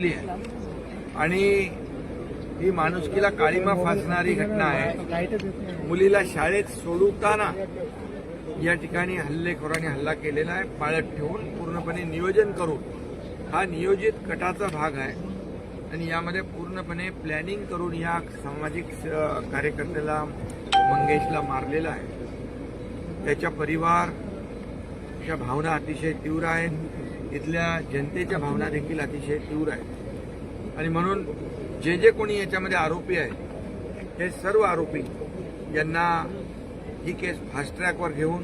आहे. आणि ही माणुसकीला काळीमा फासणारी घटना आहे. मुलीला शाळेत सोडवताना या ठिकाणी हल्लेखोरांनी हल्ला केलेला आहे. पाळत ठेवून पूर्णपणे नियोजन करून हा नियोजित कटाचा भाग आहे. आणि यामध्ये पूर्णपणे प्लॅनिंग करून या सामाजिक कार्यकर्त्याला मंगेशला मारलेला आहे. त्याच्या परिवार भावना अतिशय तीव्र आहेत. इथल्या जनतेच्या भावना देखील अतिशय तीव्र आहेत. आणि म्हणून जे जे कोणी याच्यामध्ये आरोपी आहेत हे सर्व आरोपी यांना ही केस फास्ट ट्रॅकवर घेऊन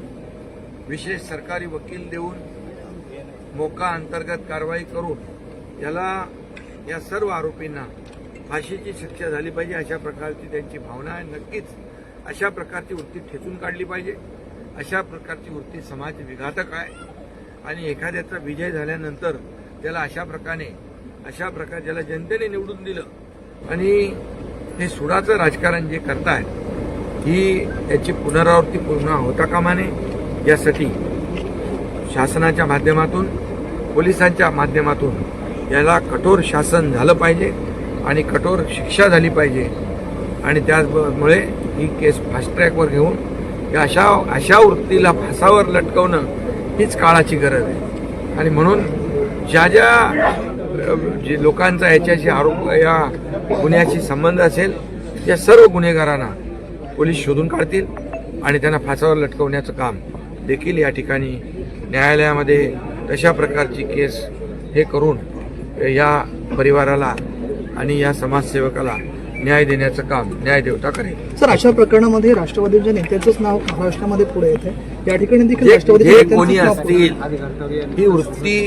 विशेष सरकारी वकील देऊन मोका अंतर्गत कारवाई करून याला या सर्व आरोपींना फाशीची शिक्षा झाली पाहिजे अशा प्रकारची त्यांची भावना आहे. नक्कीच अशा प्रकारची वृत्ती ठेचून काढली पाहिजे. अशा प्रकारची वृत्ती समाज विघातक आहे. आणि एखाद्याचा विजय झाल्यानंतर त्याला अशा प्रकारे अशा प्रकारे ज्याला जनतेने निवडून दिलं. आणि हे सुडाचं राजकारण जे करतायत ही त्याची पुनरावृत्ती पूर्ण होता कामा नये यासाठी शासनाच्या माध्यमातून पोलिसांच्या माध्यमातून याला कठोर शासन झालं पाहिजे आणि कठोर शिक्षा झाली पाहिजे. आणि त्याचमुळे ही केस फास्ट ट्रॅकवर घेऊन या अशा अशा वृत्तीला फासावर लटकवणं हीच काळाची गरज आहे. आणि म्हणून ज्या ज्या जे लोकांचा याच्याशी आरोप या गुन्ह्याशी संबंध असेल त्या सर्व गुन्हेगारांना पोलीस शोधून काढतील आणि त्यांना फासावर लटकवण्याचं काम देखील या ठिकाणी न्यायालयामध्ये तशा प्रकारची केस हे करून या परिवाराला आणि या समाजसेवकाला न्याय देण्याचं काम न्यायदेवता करेल सर अशा प्रकरणामध्ये राष्ट्रवादीच्या नेत्यांचंच नाव महाराष्ट्रामध्ये पुढे येते या ठिकाणी देखील नेत्यांचंच कोणी असतील ही वृत्ती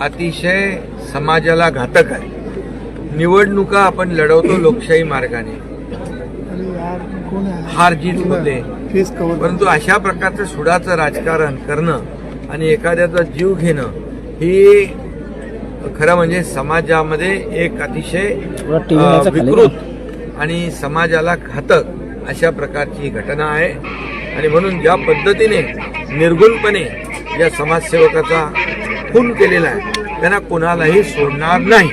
अतिशय समाजाला घातक आहे. निवडणुका आपण लढवतो लोकशाही मार्गाने. अरे यार, कोण आहे? हार जीत कव्हर परंतु अशा प्रकारचं सुडाचं राजकारण करणं आणि एखाद्याचा जीव घेणं ही खरं म्हणजे समाजामध्ये एक अतिशय विकृत आणि समाजाला घातक अशा प्रकारची घटना आहे. आणि म्हणून ज्या पद्धतीने निर्गुणपणे या समाजसेवकाचा खून केलेला आहे त्यांना कोणालाही सोडणार नाही.